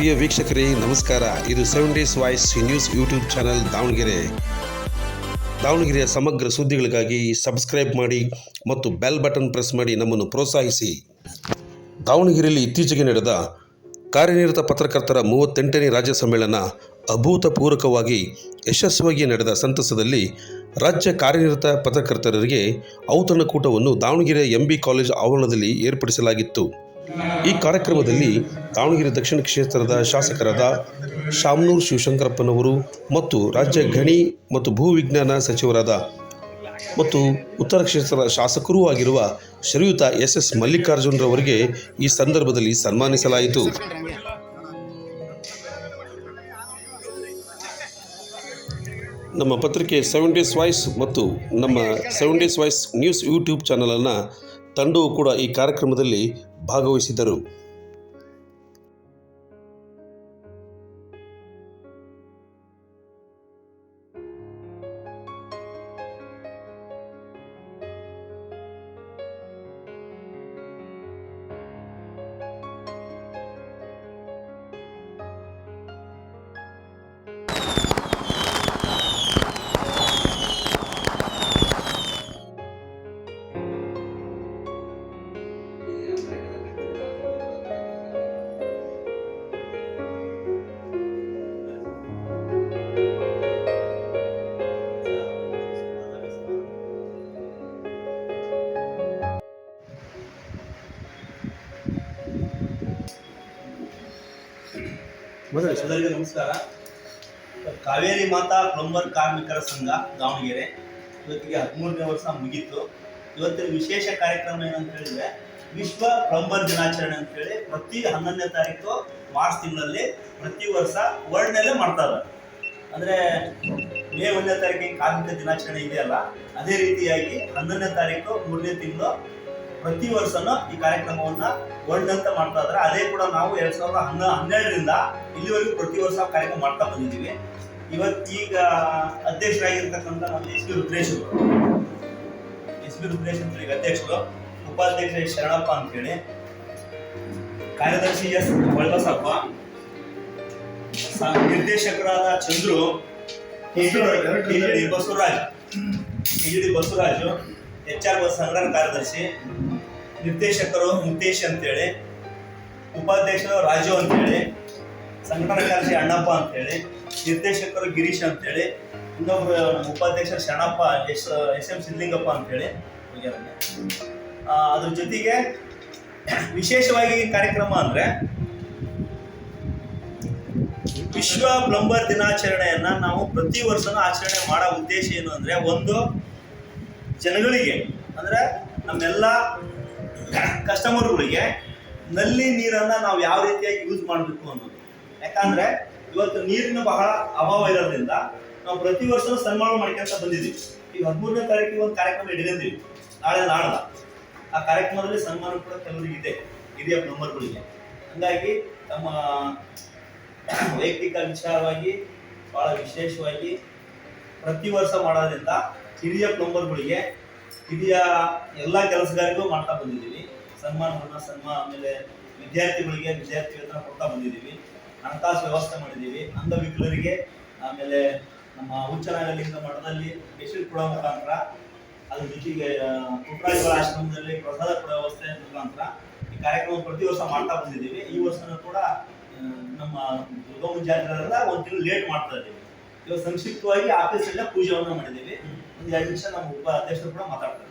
ಪ್ರಿಯ ವೀಕ್ಷಕರೇ, ನಮಸ್ಕಾರ. ಇದು seven days voice news YouTube channel Davanagere. ದಾವಣಗೆರೆಯ ಸಮಗ್ರ ಸುದ್ದಿಗಳಿಗಾಗಿ ಸಬ್ಸ್ಕ್ರೈಬ್ ಮಾಡಿ ಮತ್ತು ಬೆಲ್ ಬಟನ್ ಪ್ರೆಸ್ ಮಾಡಿ ನಮ್ಮನ್ನು ಪ್ರೋತ್ಸಾಹಿಸಿ. ದಾವಣಗೆರೆಯಲ್ಲಿ ಇತ್ತೀಚೆಗೆ ನಡೆದ ಕಾರ್ಯನಿರತ ಪತ್ರಕರ್ತರ ಮೂವತ್ತೆಂಟನೇ ರಾಜ್ಯ ಸಮ್ಮೇಳನ ಅಭೂತಪೂರ್ವಕವಾಗಿ ಯಶಸ್ವಿಯಾಗಿ ನಡೆದ ಸಂತಸದಲ್ಲಿ ರಾಜ್ಯ ಕಾರ್ಯನಿರತ ಪತ್ರಕರ್ತರಿಗೆ ಔತಣಕೂಟವನ್ನು ದಾವಣಗೆರೆ ಎಂಬಿ ಕಾಲೇಜ್ ಆವರಣದಲ್ಲಿ ಏರ್ಪಡಿಸಲಾಗಿತ್ತು. ಈ ಕಾರ್ಯಕ್ರಮದಲ್ಲಿ ದಾವಣಗೆರೆ ದಕ್ಷಿಣ ಕ್ಷೇತ್ರದ ಶಾಸಕರಾದ ಶಾಮನೂರು ಶಿವಶಂಕರಪ್ಪನವರು ಮತ್ತು ರಾಜ್ಯ ಗಣಿ ಮತ್ತು ಭೂವಿಜ್ಞಾನ ಸಚಿವರಾದ ಮತ್ತು ಉತ್ತರ ಕ್ಷೇತ್ರದ ಶಾಸಕರೂ ಆಗಿರುವ ಶ್ರೀಯುತ ಎಸ್ ಎಸ್ ಮಲ್ಲಿಕಾರ್ಜುನರವರಿಗೆ ಈ ಸಂದರ್ಭದಲ್ಲಿ ಸನ್ಮಾನಿಸಲಾಯಿತು. ನಮ್ಮ ಪತ್ರಿಕೆ ಸೆವೆನ್ ಡೇಸ್ ವಾಯ್ಸ್ ಮತ್ತು ನಮ್ಮ seven days voice news YouTube ಚಾನಲನ್ನು ತಂಡವು ಕೂಡ ಈ ಕಾರ್ಯಕ್ರಮದಲ್ಲಿ ಭಾಗವಹಿಸಿದ್ದರು. ಎಲ್ಲರಿಗೂ ನಮಸ್ಕಾರ. ಕಾವೇರಿ ಮಾತಾ ಪ್ಲಂಬರ್ ಕಾರ್ಮಿಕರ ಸಂಘ, ದಾವಣಗೆರೆ. ಇವತ್ತಿಗೆ ಹದಿಮೂರನೇ ವರ್ಷ ಮುಗೀತು. ಇವತ್ತಿನ ವಿಶೇಷ ಕಾರ್ಯಕ್ರಮ ಏನಂತ ಹೇಳಿದ್ರೆ, ವಿಶ್ವ ಪ್ಲಂಬರ್ ದಿನಾಚರಣೆ ಅಂತ ಹೇಳಿ ಪ್ರತಿ ಹನ್ನೊಂದನೇ ತಾರೀಕು ಮಾರ್ಚ್ ತಿಂಗಳಲ್ಲಿ ಪ್ರತಿ ವರ್ಷ ವರ್ಲ್ಡ್ನಲ್ಲೇ ಮಾಡ್ತಾರೆ ಅಂದ್ರೆ, ಮೇ ಒಂದನೇ ತಾರೀಕಿಗೆ ಕಾರ್ಮಿಕ ದಿನಾಚರಣೆ ಇದೆಯಲ್ಲ, ಅದೇ ರೀತಿಯಾಗಿ ಹನ್ನೊಂದನೇ ತಾರೀಕು ಮೂರನೇ ತಿಂಗಳು ಪ್ರತಿ ವರ್ಷನೂ ಈ ಕಾರ್ಯಕ್ರಮವನ್ನ ವರ್ಲ್ಡ್ ಅಂತ ಮಾಡ್ತಾ ಇದ್ದಾರೆ ಅದೇ ಕೂಡ ನಾವು ಎರಡ್ ಸಾವಿರದ ಹನ್ನ ಹನ್ನೆರಡರಿಂದ ಇಲ್ಲಿವರೆಗೂ ಪ್ರತಿ ವರ್ಷ ಕಾರ್ಯಕ್ರಮ ಮಾಡ್ತಾ ಬಂದಿದ್ದೀವಿ. ಇವತ್ತೀಗ ಅಧ್ಯಕ್ಷರಾಗಿರ್ತಕ್ಕಂಥ ನಮ್ಮ ಎಸ್ ಬಿ ರುದ್ರೇಶ್ ಅವರು. ಎಸ್ ಬಿ ರುದ್ರೇಶ್ ಅಂತ ಹೇಳಿ ಅಧ್ಯಕ್ಷರು. ಉಪಾಧ್ಯಕ್ಷ ಎಸ್ ಶರಣಪ್ಪ ಅಂತೇಳಿ ಕಾರ್ಯದರ್ಶಿ ಎಸ್ ಒಳಬಸಪ್ಪ ಸ- ನಿರ್ದೇಶಕರಾದ Chandru. D Basavaraj. D Basavaraju. H R bus ಸಂಗ್ರಹ ಕಾರ್ಯದರ್ಶಿ. ನಿರ್ದೇಶಕರು ಮುಖೇಶ್ ಅಂತೇಳಿ, ಉಪಾಧ್ಯಕ್ಷರು ರಾಜು ಅಂತೇಳಿ ಸಂಘಟನಾ ಕಾರ್ಯದರ್ಶಿ ಅಣ್ಣಪ್ಪ ಅಂತೇಳಿ, ನಿರ್ದೇಶಕರು ಗಿರೀಶ್ ಅಂತೇಳಿ, ಇನ್ನೊಬ್ರು ನಮ್ಮ ಉಪಾಧ್ಯಕ್ಷರು Sharanappa, S S M Sidlingappa ಅಂತೇಳಿ. ಅದ್ರ ಜೊತೆಗೆ ವಿಶೇಷವಾಗಿ ಕಾರ್ಯಕ್ರಮ ಅಂದ್ರೆ ವಿಶ್ವ ಪ್ಲಂಬರ್ ದಿನಾಚರಣೆಯನ್ನ ನಾವು ಪ್ರತಿ ವರ್ಷನೂ ಆಚರಣೆ ಮಾಡೋ ಉದ್ದೇಶ ಏನು ಅಂದ್ರೆ ಒಂದು ಜನಗಳಿಗೆ ಅಂದ್ರೆ ನಮ್ಮೆಲ್ಲ ಕಸ್ಟಮರ್ಗಳಿಗೆ ನಲ್ಲಿ ನೀರನ್ನ ನಾವು ಯಾವ ರೀತಿಯಾಗಿ ಯೂಸ್ ಮಾಡಬೇಕು ಅನ್ನೋದು. ಯಾಕಂದ್ರೆ ಇವತ್ತು ನೀರಿನ ಬಹಳ ಅಭಾವ ಇರೋದ್ರಿಂದ ನಾವು ಪ್ರತಿ ವರ್ಷ ಸನ್ಮಾನ ಮಾಡ್ಕೊಂತ ಬಂದಿದ್ದೀವಿ. ಈಗ ಹದಿಮೂರನೇ ತಾರೀಕಿಗೆ ಒಂದು ಕಾರ್ಯಕ್ರಮ ಇಟ್ಕೊಂಡಿದ್ದೀವಿ ನಾಳೆ ನಾಡ್ದ ಆ ಕಾರ್ಯಕ್ರಮದಲ್ಲಿ ಸನ್ಮಾನ ಕೂಡ ಕೆಲವರಿಗೆ ಇದೆ. ಹಿರಿಯ ಪ್ಲಂಬರ್ಗಳಿಗೆ ಹಂಗಾಗಿ ತಮ್ಮ ವೈಯಕ್ತಿಕ ವಿಚಾರವಾಗಿ ಬಹಳ ವಿಶೇಷವಾಗಿ ಪ್ರತಿ ವರ್ಷ ಮಾಡೋದ್ರಿಂದ ಹಿರಿಯ ಪ್ಲಂಬರ್ಗಳಿಗೆ ಹಿರಿಯ ಎಲ್ಲ ಕೆಲಸಗಾರಿಗೂ ಮಾಡ್ತಾ ಬಂದಿದ್ದೀವಿ. ಸನ್ಮಾನವನ್ನು ಸನ್ಮಾನ ಆಮೇಲೆ ವಿದ್ಯಾರ್ಥಿಗಳಿಗೆ ವಿದ್ಯಾರ್ಥಿ ವೇತನ ಕೊಡ್ತಾ ಬಂದಿದ್ದೀವಿ. ಹಣಕಾಸು ವ್ಯವಸ್ಥೆ ಮಾಡಿದ್ದೀವಿ. ಅಂಗವಿಕಲರಿಗೆ ಆಮೇಲೆ ನಮ್ಮ ಉಚ್ಚ ನ್ಯಾಯಾಲಯದ ಮಠದಲ್ಲಿ ಬಿಸಿಲು ಕೊಡೋ ಮುಖಾಂತರ ಅದ್ರ ಜೊತೆಗೆ ಆಶ್ರಮದಲ್ಲಿ ಪ್ರಸಾದ ಕೊಡೋ ವ್ಯವಸ್ಥೆ ಮುಖಾಂತರ ಈ ಕಾರ್ಯಕ್ರಮ ಪ್ರತಿ ವರ್ಷ ಮಾಡ್ತಾ ಬಂದಿದ್ದೀವಿ. ಈ ವರ್ಷನೂ ಕೂಡ ನಮ್ಮ ದುರ್ಗಮ್ಮ ಜಾತ್ರೆಲ್ಲ ಒಂದು ತಿಂಗಳು ಲೇಟ್ ಮಾಡ್ತಾ ಇದ್ದೀವಿ. ಇವಾಗ ಸಂಕ್ಷಿಪ್ತವಾಗಿ ಆಫೀಸಲ್ಲೇ ಪೂಜೆಯನ್ನು ಮಾಡಿದ್ದೀವಿ. ಒಂದು ಎರಡು ನಿಮಿಷ ನಮ್ಮ ಉಪ ಅಧ್ಯಕ್ಷರು ಕೂಡ ಮಾತಾಡ್ತಾರೆ.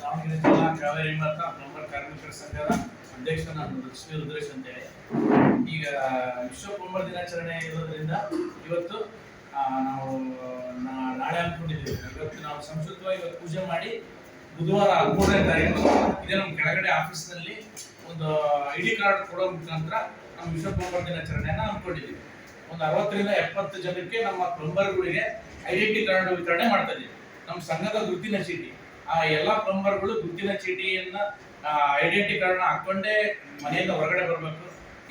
ದಾವಣಗೆರೆ ಜಿಲ್ಲಾ ಕಾವೇರಿ ಮಾತಾ ಪ್ಲಂಬರ್ ಕಾರ್ಮಿಕರ ಸಂಘದ ಅಧ್ಯಕ್ಷ ನಾನು ಲಕ್ಷ್ಮೀ ರುದ್ರೇಶ್ ಅಂತೇಳಿ ಈಗ ವಿಶ್ವ ಕುಂಭ ದಿನಾಚರಣೆ ಇರೋದ್ರಿಂದ ಇವತ್ತು ನಾವು ನಾಳೆ ಅನ್ಕೊಂಡಿದ್ದೀವಿ ಇವತ್ತು ನಾವು ಸಂಸ್ಕೃತವಾಗಿ ಇವತ್ತು ಪೂಜೆ ಮಾಡಿ ಬುಧವಾರ ಹದಿಮೂರನೇ ತಾರೀಕು ಇದೇ ನಮ್ಮ ಕೆಳಗಡೆ ಆಫೀಸ್ನಲ್ಲಿ ಒಂದು ಐ ಡಿ ಕಾರ್ಡ್ ಕೊಡೋ ಮುಖಾಂತರ ನಮ್ಮ ವಿಶ್ವ ಕುಂಭ ದಿನಾಚರಣೆಯನ್ನು ಅನ್ಕೊಂಡಿದ್ದೀವಿ ಒಂದು ಅರವತ್ತರಿಂದ ಎಪ್ಪತ್ತು ಜನಕ್ಕೆ ನಮ್ಮ ಪ್ಲಂಬರ್ಗಳಿಗೆ ಐಡೆಂಟಿ ಕಾರ್ಡ್ ವಿತರಣೆ ಮಾಡ್ತಾ ಇದ್ದೀವಿ. ನಮ್ಮ ಸಂಘದ ಗುರುತಿನ ಚೀಟಿ. ಆ ಎಲ್ಲ ಪ್ಲಂಬರ್ಗಳು ಗುರುತಿನ ಚೀಟಿಯನ್ನ ಐಡೆಂಟಿ ಕಾರ್ಡ್ನ ಹಾಕೊಂಡೇ ಮನೆಯಿಂದ ಹೊರಗಡೆ ಬರಬೇಕು.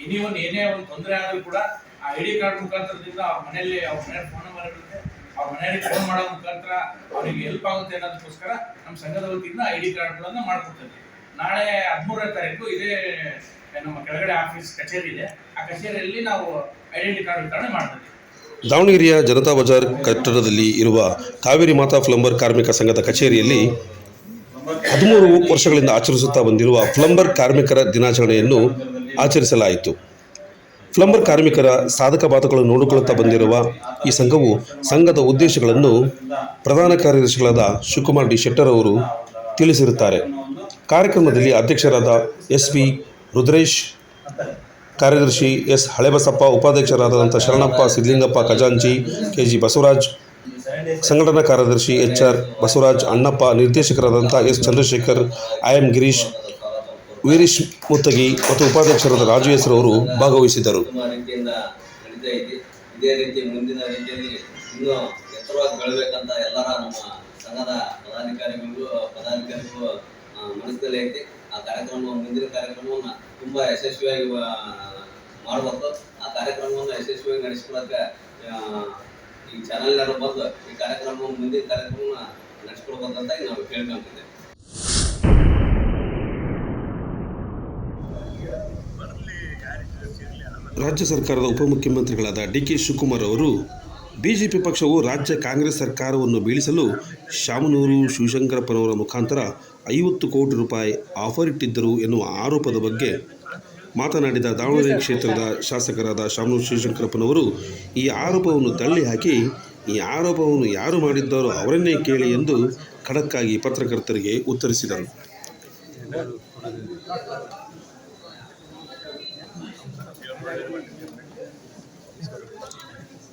ಇನ್ನೀ ಒಂದು ಏನೇ ಒಂದು ತೊಂದರೆ ಆದ್ರೂ ಕೂಡ ಆ ಐ ಡಿ ಕಾರ್ಡ್ ಮುಖಾಂತರದಿಂದ ಅವ್ರ ಮನೆಯಲ್ಲಿ ಅವ್ರ ಮನೆ ಫೋನ್ ನಂಬರ್ ಇರುತ್ತೆ. ಅವ್ರ ಮನೆಯಲ್ಲಿ ಫೋನ್ ಮಾಡೋ ಮುಖಾಂತರ ಅವರಿಗೆ ಹೆಲ್ಪ್ ಆಗುತ್ತೆ ಅನ್ನೋದಕ್ಕೋಸ್ಕರ ನಮ್ಮ ಸಂಘದ ವತಿಯಿಂದ ಐ ಡಿ ಕಾರ್ಡ್ಗಳನ್ನ ಮಾಡ್ಕೊಡ್ತೀವಿ ನಾಳೆ ಹದಿಮೂರನೇ ತಾರೀಕು ಇದೇ ನಮ್ಮ ಕೆಳಗಡೆ ಆಫೀಸ್ ಕಚೇರಿ ಇದೆ. ಆ ಕಚೇರಿಯಲ್ಲಿ ನಾವು ಐಡೆಂಟಿ ಕಾರ್ಡ್ ವಿತರಣೆ ಮಾಡ್ತೀವಿ. ದಾವಣಗೆರೆಯ ಜನತಾ ಬಜಾರ್ ಕಟ್ಟಡದಲ್ಲಿ ಇರುವ ಕಾವೇರಿ ಮಾತಾ ಫ್ಲಂಬರ್ ಕಾರ್ಮಿಕ ಸಂಘದ ಕಚೇರಿಯಲ್ಲಿ ಹದಿಮೂರು ವರ್ಷಗಳಿಂದ ಆಚರಿಸುತ್ತಾ ಬಂದಿರುವ ಫ್ಲಂಬರ್ ಕಾರ್ಮಿಕರ ದಿನಾಚರಣೆಯನ್ನು ಆಚರಿಸಲಾಯಿತು. ಫ್ಲಂಬರ್ ಕಾರ್ಮಿಕರ ಸಾಧಕ ಬಾಧಕಗಳನ್ನು ನೋಡಿಕೊಳ್ಳುತ್ತಾ ಬಂದಿರುವ ಈ ಸಂಘವು ಸಂಘದ ಉದ್ದೇಶಗಳನ್ನು ಪ್ರಧಾನ ಕಾರ್ಯದರ್ಶಿಗಳಾದ ಶಿವಕುಮಾರ್ ಡಿ ಶೆಟ್ಟರ್ ಅವರು ತಿಳಿಸಿರುತ್ತಾರೆ. ಕಾರ್ಯಕ್ರಮದಲ್ಲಿ ಅಧ್ಯಕ್ಷರಾದ ಎಸ್ ವಿ ರುದ್ರೇಶ್, ಕಾರ್ಯದರ್ಶಿ ಎಸ್ ಹಳೆಬಸಪ್ಪ ಉಪಾಧ್ಯಕ್ಷರಾದಂಥ ಶರಣಪ್ಪ ಸಿದ್ಲಿಂಗಪ್ಪ ಖಜಾಂಚಿ ಕೆ ಜಿ ಬಸವರಾಜ್, ಸಂಘಟನಾ ಕಾರ್ಯದರ್ಶಿ H R Basavaraj, Annappa ನಿರ್ದೇಶಕರಾದಂಥ S Chandrashekhar, I M Girish, Veerish Muttagi ಮತ್ತು ಉಪಾಧ್ಯಕ್ಷರಾದ ರಾಜು ಭಾಗವಹಿಸಿದ್ದರು. ಎಲ್ಲರ ನಮ್ಮ ಸಂಘದ ಪದಾಧಿಕಾರಿಗಳಿಗೂ ಮನಸ್ಸಿನಲ್ಲಿ ಐತಿ. ಆ ಕಾರ್ಯಕ್ರಮ ಮುಂದಿನ ಕಾರ್ಯಕ್ರಮವನ್ನು ತುಂಬಾ ಯಶಸ್ವಿಯಾಗಿ ಮಾಡಬೇಕು. ಆ ಕಾರ್ಯಕ್ರಮವನ್ನು ಯಶಸ್ವಿಯಾಗಿ ನಡೆಸ್ಕೊಳಕ್ಕೆ ಆ, ಈ ಚಾನೆಲ್ನಾರು ಬಂದು ಈ ಕಾರ್ಯಕ್ರಮ ಮುಂದಿನ ಕಾರ್ಯಕ್ರಮನ ನಡೆಸ್ಕೊಳ್ಬೇಕಂತ ನಾವು ಕೇಳ್ಕೊಂತಿದ್ದೇವೆ. ರಾಜ್ಯ ಸರ್ಕಾರದ ಉಪಮುಖ್ಯಮಂತ್ರಿಗಳಾದ ಡಿ ಕೆ ಶಿವಕುಮಾರ್ ಅವರು ಬಿಜೆಪಿ ಪಕ್ಷವು ರಾಜ್ಯ ಕಾಂಗ್ರೆಸ್ ಸರ್ಕಾರವನ್ನು ಬೀಳಿಸಲು ಶಾಮನೂರು ಶಿವಶಂಕರಪ್ಪನವರ ಮುಖಾಂತರ ಐವತ್ತು ಕೋಟಿ ರೂಪಾಯಿ ಆಫರ್ ಇಟ್ಟಿದ್ದರು ಎನ್ನುವ ಆರೋಪದ ಬಗ್ಗೆ ಮಾತನಾಡಿದ ದಾವಣಗೆರೆ ಕ್ಷೇತ್ರದ ಶಾಸಕರಾದ ಶಾಮನೂರು ಶಿವಶಂಕರಪ್ಪನವರು, ಈ ಆರೋಪವನ್ನು ತಳ್ಳಿಹಾಕಿ ಈ ಆರೋಪವನ್ನು ಯಾರು ಮಾಡಿದ್ದಾರೋ ಅವರನ್ನೇ ಕೇಳಿ ಎಂದು ಖಡಕ್ಕಾಗಿ ಪತ್ರಕರ್ತರಿಗೆ ಉತ್ತರಿಸಿದರು.